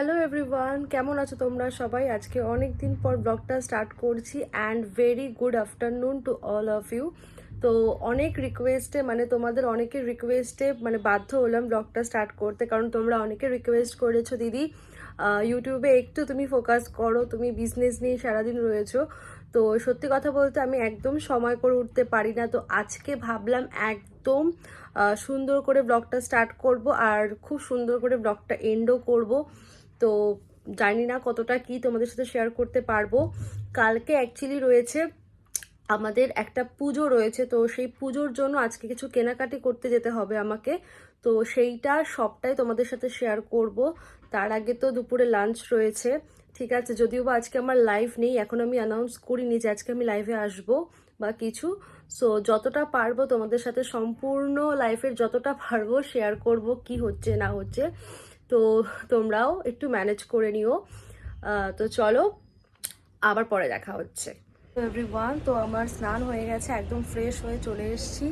Hello everyone কেমন আছো তোমরা সবাই? আজকে অনেক দিন পর ব্লগটা স্টার্ট করছি and very good afternoon to all of you তো অনেক রিকোয়েস্টে মানে তোমাদের অনেকের রিকোয়েস্টে মানে বাধ্য হলাম ব্লগটা স্টার্ট করতে, কারণ তোমরা অনেকে রিকোয়েস্ট করেছ দিদি। ইউটিউবে একটু তুমি ফোকাস করো, তুমি বিজনেস নিয়ে সারাদিন রয়েছো। তো সত্যি কথা বলতে আমি একদম সময় করে উঠতে পারি না। তো আজকে ভাবলাম একদম সুন্দর করে ব্লগটা স্টার্ট করব আর খুব সুন্দর করে ব্লগটা এন্ডও করব। তো জানি না কতটা কি তোমাদের সাথে শেয়ার করতে পারব। কালকে অ্যাকচুয়ালি রয়েছে আমাদের একটা পুজো রয়েছে, তো সেই পুজোর জন্য আজকে কিছু কেনাকাটি করতে যেতে হবে আমাকে। তো সেইটা সবটাই তোমাদের সাথে শেয়ার করব। তার আগে তো দুপুরে লাঞ্চ রয়েছে, ঠিক আছে? যদিও বা আজকে আমার লাইভ নেই, এখন আমি অ্যানাউন্স করিনি যে আজকে আমি লাইভে আসব বা কিছু। সো যতটা পারব তোমাদের সাথে সম্পূর্ণ লাইফের যতটা পারব শেয়ার করব, কি হচ্ছে না হচ্ছে। তো তোমরাও একটু ম্যানেজ করে নিও। তো চলো, আবার পরে দেখা হচ্ছে। এভরিওয়ান তো আমার স্নান হয়ে গেছে, একদম ফ্রেশ হয়ে চলে এসেছি।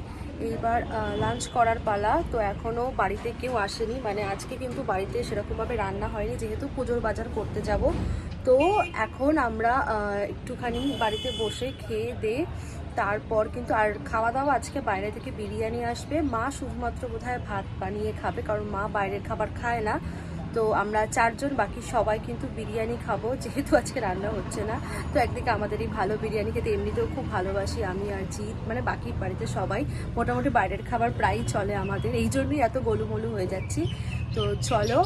এইবার লাঞ্চ করার পালা, তো এখনও বাড়িতে কেউ আসেনি। মানে আজকে কিন্তু বাড়িতে সেরকমভাবে রান্না হয়নি, যেহেতু পুজোর বাজার করতে যাব। তো এখন আমরা একটুখানি বাড়িতে বসে খেয়ে দে তারপর কিন্তু আর খাওয়া দাওয়া আজকে বাইরে থেকে বিরিয়ানি আসবে। মা শুধুমাত্র বোধহয় ভাত বানিয়ে খাবে, কারণ মা বাইরের খাবার খায় না। তো আমরা চারজন, বাকি সবাই কিন্তু বিরিয়ানি খাব, যেহেতু আজকে রান্না হচ্ছে না। তো একদিকে আমাদের এই ভালো বিরিয়ানি খেতে, এমনিতেও খুব ভালোবাসি আমি আর জিৎ মানে বাকি বাড়িতে সবাই। মোটামুটি বাইরের খাবার প্রায়ই চলে আমাদের। এই জন্যই এত গোলুমলু হয়ে যাচ্ছি। তো চলো,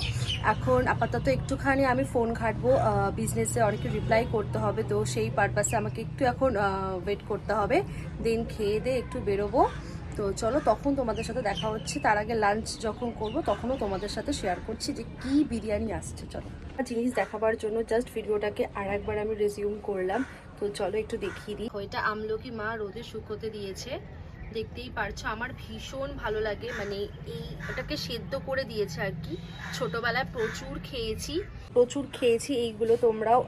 এখন আপাতত একটুখানি আমি ফোন ঘাটবো বিজনেসে অনেকে রিপ্লাই করতে হবে, তো সেই পারপাসে আমাকে একটু এখন ওয়েট করতে হবে দেন খেয়ে দিয়ে একটু বেরোবো। তো চলো, তখন তোমাদের সাথে দেখা হচ্ছে, তার আগে লাঞ্চ যখন করব, তখনও তোমাদের সাথে শেয়ার করছি যে কি বিরিয়ানি আসছে, চলো। জিনিস দেখাবার জন্য জাস্ট ভিডিওটাকে আর একবার আমি রেজিউম করলাম, তো চলো একটু দেখিয়ে দিই। ওইটা আমলকি মা রোদে শুকোতে দিয়েছে। দেখতেই পারছ, আমার ভীষণ ভালো লাগে। মানে এই ওটাকে সেদ্ধ করে দিয়েছে আর কি। ছোটবেলায় প্রচুর খেয়েছি। প্রচুর খেয়েছি এইগুলো তোমরাও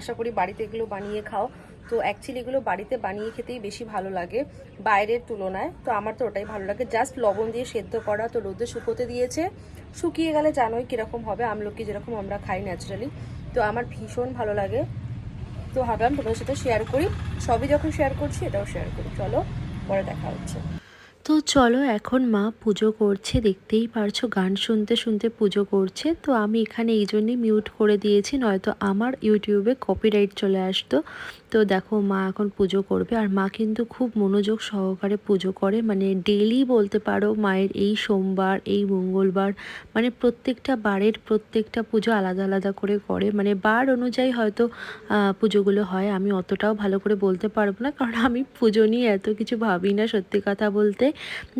আশা করি বাড়িতে এগুলো বানিয়ে খাও। তো অ্যাকচুয়ালি এগুলো বাড়িতে বানিয়ে খেতেই বেশি ভালো লাগে, বাইরের তুলনায়। তো আমার তো ওটাই ভালো লাগে। জাস্ট লবণ দিয়ে সেদ্ধ করা তো রোদে শুকোতে দিয়েছে। শুকিয়ে গেলে জানোই কীরকম হবে, আমলকি যেরকম আমরা খাই ন্যাচারালি তো আমার ভীষণ ভালো লাগে। তো ভাবলাম তোমাদের সাথে শেয়ার করি। সবই যখন শেয়ার করছি, এটাও শেয়ার করি। চলো। পরে দেখা হচ্ছে। তো চলো এখন মা পুজো করছে, দেখতেই পারছ গান শুনতে শুনতে পুজো করছে। তো আমি এখানে এই জন্যই মিউট করে দিয়েছি, নয়তো আমার ইউটিউবে কপিরাইট চলে আসতো। তো দেখো মা এখন পুজো করবে, আর মা কিন্তু খুব মনোযোগ সহকারে পুজো করে। মানে ডেলি বলতে পারো মায়ের এই সোমবার, এই মঙ্গলবার মানে প্রত্যেকটা বারের প্রত্যেকটা পুজো আলাদা আলাদা করে করে। মানে বার অনুযায়ী হয়তো পুজোগুলো হয়, আমি অতটাও ভালো করে বলতে পারব না, কারণ আমি পুজো নিয়ে এত কিছু ভাবি না সত্যি কথা বলতে।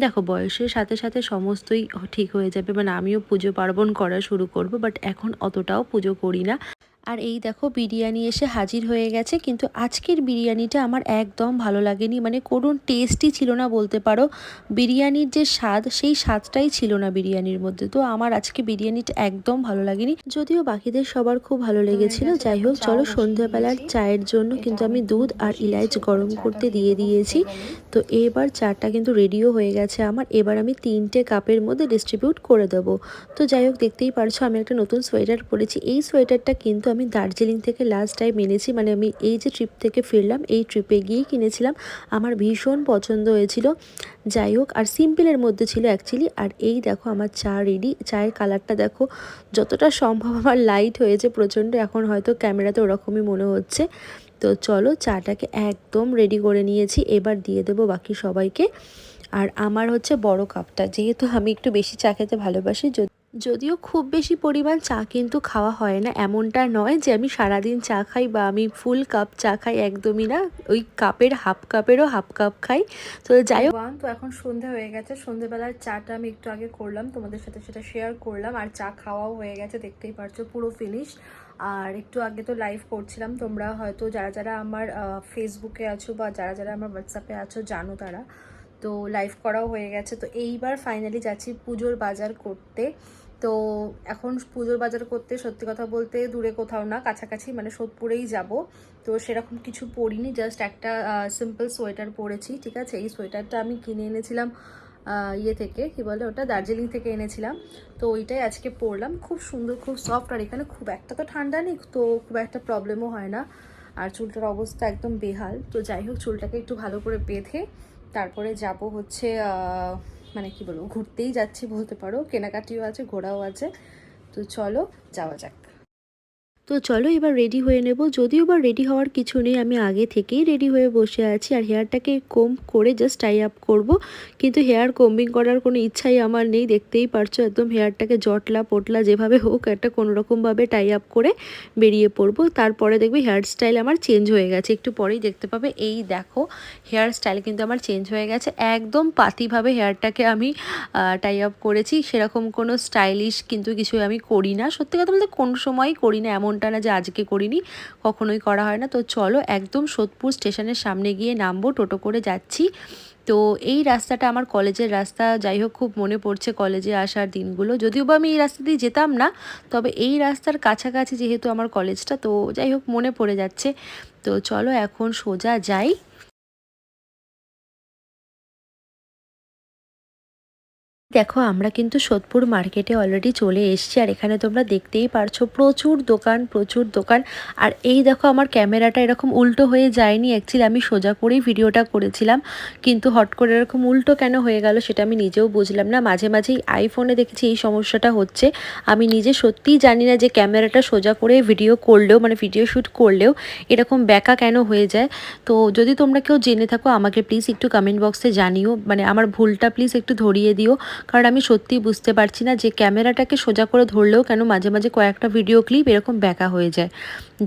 দেখো, বয়সের সাথে সাথে সমস্তই ঠিক হয়ে যাবে। মানে আমিও পুজো পার্বণ করা শুরু করব বাট এখন অতটাও পুজো করি না। আর এই দেখো বিরিয়ানি এসে হাজির হয়ে গেছে কিন্তু আজকের বিরিয়ানিটা আমার একদম ভালো লাগেনি। মানে কোনো টেস্টই ছিল না বলতে পারো। বিরিয়ানির যে স্বাদ সেই স্বাদটাই ছিল না বিরিয়ানির মধ্যে। তো আমার আজকে বিরিয়ানিটা একদম ভালো লাগেনি। যদিও বাকিদের সবার খুব ভালো লেগেছিল। যাই হোক চলো সন্ধ্যাবেলার চায়ের জন্য কিন্তু আমি দুধ আর ইলাইচ গরম করতে দিয়ে দিয়েছি। তো এবার চাটা কিন্তু রেডিও হয়ে গেছে আমার। এবার আমি তিনটে কাপের মধ্যে ডিস্ট্রিবিউট করে দেবো। তো যাই হোক দেখতেই পারছ আমি একটা নতুন সোয়েটার পরেছি। এই সোয়েটারটা কিন্তু আমি দার্জিলিং থেকে লাস্ট টাইম এনেছি মানে আমি এই যে ট্রিপ থেকে ফিরলাম, এই ট্রিপে গিয়েই কিনেছিলাম। আমার ভীষণ পছন্দ হয়েছিল। যাই হোক, আর সিম্পলের মধ্যে ছিল অ্যাকচুয়ালি আর এই দেখো আমার চা রেডি চায়ের কালারটা দেখো যতটা সম্ভব আমার লাইট হয়েছে প্রচণ্ড এখন হয়তো ক্যামেরাতে ওরকমই মনে হচ্ছে। তো চলো চাটাকে একদম রেডি করে নিয়েছি, এবার দিয়ে দেবো বাকি সবাইকে। আর আমার হচ্ছে বড় কাপটা যেহেতু আমি একটু বেশি চা খেতে ভালোবাসি, যদ- যদিও খুব বেশি পরিমাণ চা কিন্তু খাওয়া হয় না, এমনটা নয় যে আমি সারাদিন চা খাই বা আমি ফুল কাপ চা খাই একদমই না। ওই কাপের হাফ কাপেরও হাফ কাপ খাই। তো যাই হোক তো এখন সন্ধে হয়ে গেছে। সন্ধেবেলার চাটা আমি একটু আগে করলাম, তোমাদের সাথে সেটা শেয়ার করলাম। আর চা খাওয়াও হয়ে গেছে, দেখতেই পারছ পুরো ফিনিশ আর একটু আগে তো লাইভ করছিলাম, তোমরা হয়তো যারা যারা আমার ফেসবুকে আছো বা যারা যারা আমার হোয়াটসঅ্যাপে আছো, জানো তারা। তো লাইভ করাও হয়ে গেছে। তো এইবার ফাইনালি যাচ্ছি পুজোর বাজার করতে। তো এখন পুজোর বাজার করতে, সত্যি কথা বলতে দূরে কোথাও না, কাছাকাছি মানে সোদপুরেই যাব। তো সেরকম কিছু পরিনি জাস্ট একটা সিম্পল সোয়েটার পরেছি, ঠিক আছে? এই সোয়েটারটা আমি কিনে এনেছিলাম ইয়ে থেকে, কি বলে ওটা? দার্জিলিং থেকে এনেছিলাম। তো ওইটাই আজকে পরলাম। খুব সুন্দর, খুব সফট আর এখানে খুব একটা তো ঠান্ডা নেই, তো খুব একটা প্রবলেমও হয় না। আর চুলটার অবস্থা একদম বেহাল। তো যাই হোক, চুলটাকে একটু ভালো করে বেঁধে তারপরে যাব হচ্ছে মানে কি বলব, ঘুরতেই যাচ্ছি বলতে পারো, কেনাকাটিও আছে, ঘোরাও আছে। তো চলো, যাওয়া যাক। তো চলো এবার রেডি হয়ে নেব। যদিও বা রেডি হওয়ার কিছু নেই, আমি আগে থেকেই রেডি হয়ে বসে আছি আর হেয়ারটাকে কম করে জাস্ট টাই আপ করব। কিন্তু হেয়ার কম্বিং করার কোনো ইচ্ছাই আমার নেই, দেখতেই পারছ একদম হেয়ারটাকে জটলা পটলা যেভাবে হোক একটা কোনোরকমভাবে টাই আপ করে বেরিয়ে পড়ব। তারপরে দেখবে হেয়ার স্টাইল আমার চেঞ্জ হয়ে গেছে। একটু পরেই দেখতে পাবে। এই দেখো হেয়ার স্টাইল কিন্তু আমার চেঞ্জ হয়ে গেছে। একদম পাতিভাবে হেয়ারটাকে আমি টাই আপ করেছি। সেরকম কোনো স্টাইলিশ কিন্তু কিছু আমি করি না। সত্যি কথা বলতে কোনো সময়ই করি না এমনটা না যে আজকে করিনি, কখনোই করা হয় না। তো চলো একদম সোদপুর স্টেশনের সামনে গিয়ে নামবো, টোটো করে যাচ্ছি। তো এই রাস্তাটা আমার কলেজের রাস্তা, যাই হোক খুব মনে পড়ছে কলেজে আসার দিনগুলো। যদিও বা আমি এই রাস্তা দিয়ে যেতাম না, তবে এই রাস্তার কাছাকাছি যেহেতু আমার কলেজটা, তো যাই হোক মনে পড়ে যাচ্ছে। তো চলো এখন সোজা যাই। দেখো, আমরা কিন্তু সোদপুর মার্কেটে অলরেডি চলে এসেছি, আর এখানে তোমরা দেখতেই পারছ প্রচুর দোকান প্রচুর দোকান। আর এই দেখো, আমার ক্যামেরাটা এরকম উল্টো হয়ে যায়নি। অ্যাকচুয়ালি আমি সোজা করেই ভিডিওটা করেছিলাম, কিন্তু হট করে এরকম উল্টো কেন হয়ে গেল সেটা আমি নিজেও বুঝলাম না। মাঝে মাঝেই আইফোনে দেখেছি এই সমস্যাটা হচ্ছে। আমি নিজে সত্যিই জানি না যে ক্যামেরাটা সোজা করে ভিডিও করলেও মানে ভিডিও শ্যুট করলেও এরকম ব্যাকা কেন হয়ে যায়। তো যদি তোমরা কেউ জেনে থাকো, আমাকে প্লিজ একটু কমেন্ট বক্সে জানিও। মানে আমার ভুলটা প্লিজ একটু ধরিয়ে দিও। কারণ আমি সত্যিই বুঝতে পারছি না যে ক্যামেরাটাকে সোজা করে ধরলেও কেন মাঝে মাঝে কয়েকটা ভিডিও ক্লিপ এরকম ব্যাকা হয়ে যায়।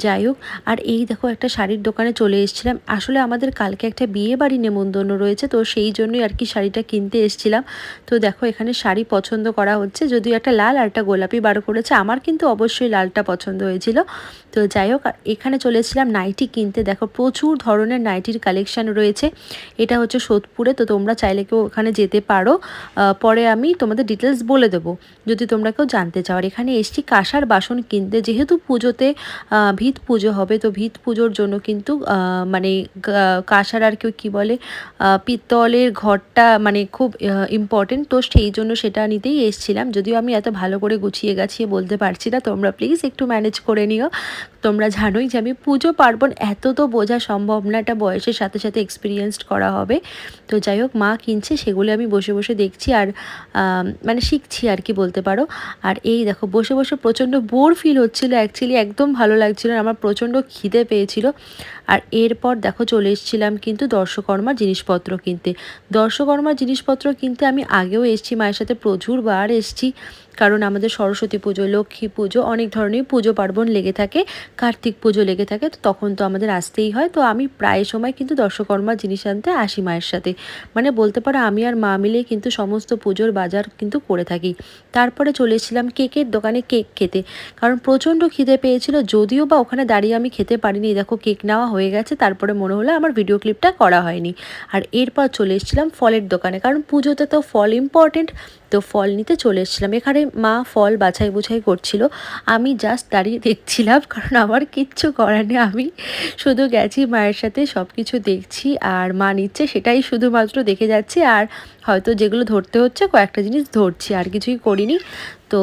যাই হোক, আর এই দেখো একটা শাড়ির দোকানে চলে এসেছিলাম। আসলে আমাদের কালকে একটা বিয়ে বাড়ি নেমন্তন্ন রয়েছে, তো সেই জন্যই আর কি শাড়িটা কিনতে এসেছিলাম। তো দেখো এখানে শাড়ি পছন্দ করা হচ্ছে, যদিও একটা লাল আর একটা গোলাপি বার করেছে। আমার কিন্তু অবশ্যই লালটা পছন্দ হয়েছিল। তো যাই হোক এখানে চলে এসেছিলাম নাইটি কিনতে। দেখো প্রচুর ধরনের নাইটির কালেকশান রয়েছে। এটা হচ্ছে সোদপুরে, তো তোমরা চাইলে কেউ ওখানে যেতে পারো। পরে আমি তোমাদের ডিটেলস বলে দেবো। যদি তোমরা কেউ জানতে চাও, আর এখানে এসছি কাঁসার বাসন কিনতে। যেহেতু পুজোতে ভিত পুজো হবে, তো ভিত পুজোর জন্য কিন্তু মানে কাঁসার আর কেউ কী বলে পিত্তলের ঘরটা মানে খুব ইম্পর্টেন্ট তো সেই জন্য সেটা নিতেই এসছিলাম। যদিও আমি এত ভালো করে গুছিয়ে গাছিয়ে বলতে পারছি না, তোমরা প্লিজ একটু ম্যানেজ করে নিও। তোমরা জানোই যে আমি পুজো পার্বণ এত তো বোঝা সম্ভব না, এটা বয়সের সাথে সাথে এক্সপিরিয়েন্সড করা হবে। তো যাই হোক, মা কিনছে, সেগুলো আমি বসে বসে দেখছি। আর মানে শিখছি আর কি বলতে পারো। আর এই দেখো, বসে বসে প্রচণ্ড বোর ফিল হচ্ছিল অ্যাকচুয়ালি একদম ভালো লাগছিল আমার প্রচণ্ড খিদে পেয়েছিল। আর এরপর দেখো চলে এসেছিলাম কিন্তু দর্শকর্মার জিনিসপত্র কিনতে। দর্শকর্মার জিনিসপত্র কিনতে আমি আগেও এসেছি, মায়ের সাথে প্রচুরবার এসেছি। কারণ আমাদের সরস্বতী পুজো, লক্ষ্মী পুজো অনেক ধরনের পুজো পার্বণ লেগে থাকে, কার্তিক পুজো লেগে থাকে, তো তখন তো আমাদের আসতেই হয়। তো আমি প্রায় সময় কিন্তু দর্শকর্মার জিনিস আনতে আসি মায়ের সাথে। মানে বলতে পারো, আমি আর মা মিলেই কিন্তু সমস্ত পুজোর বাজার কিন্তু করে থাকি। তারপরে চলে এসেছিলাম কেকের দোকানে কেক খেতে। কারণ প্রচণ্ড খিদে পেয়েছিল, যদিও বা ওখানে দাঁড়িয়ে আমি খেতে পারিনি। দেখো, কেক নেওয়া হয়ে গেছে, তারপরে মনে হলো আমার ভিডিও ক্লিপটা করা হয়নি। আর এরপর চলে এসেছিলাম ফলের দোকানে। কারণ পুজোতে তো ফল ইম্পর্টেন্ট তো ফল নিতে চলে এসেছিলাম। এখানে মা ফল বাছাই বুছাই করছিল। আমি জাস্ট দাঁড়িয়ে দেখছিলাম, কারণ আমার কিচ্ছু করার নেই। আমি শুধু গেছি মায়ের সাথে সব কিছু দেখছি আর মা নিচ্ছে, সেটাই শুধুমাত্র দেখে যাচ্ছি। আর হয়তো যেগুলো ধরতে হচ্ছে, কয়েকটা জিনিস ধরছি, আর কিছুই করিনি। তো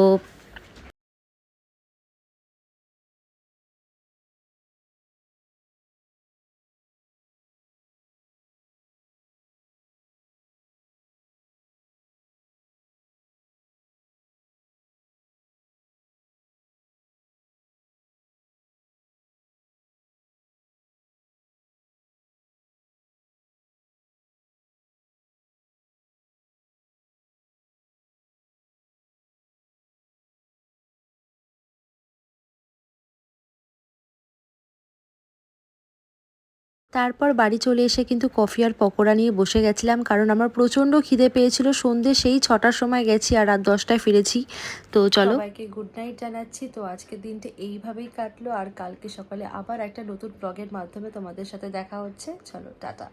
তারপর বাড়ি চলে এসে কিন্তু কফি আর পকোড়া নিয়ে বসে গেছিলাম, কারণ আমার প্রচণ্ড খিদে পেয়েছিল। সন্ধে সেই ছটার সময় গেছি আর রাত দশটায় ফিরেছি। তো চলো। সবাইকে গুড নাইট জানাচ্ছি। তো আজকের দিনটা এইভাবেই কাটলো, আর কালকে সকালে আবার একটা নতুন ব্লগের মাধ্যমে তোমাদের সাথে দেখা হচ্ছে। চলো, টাটা।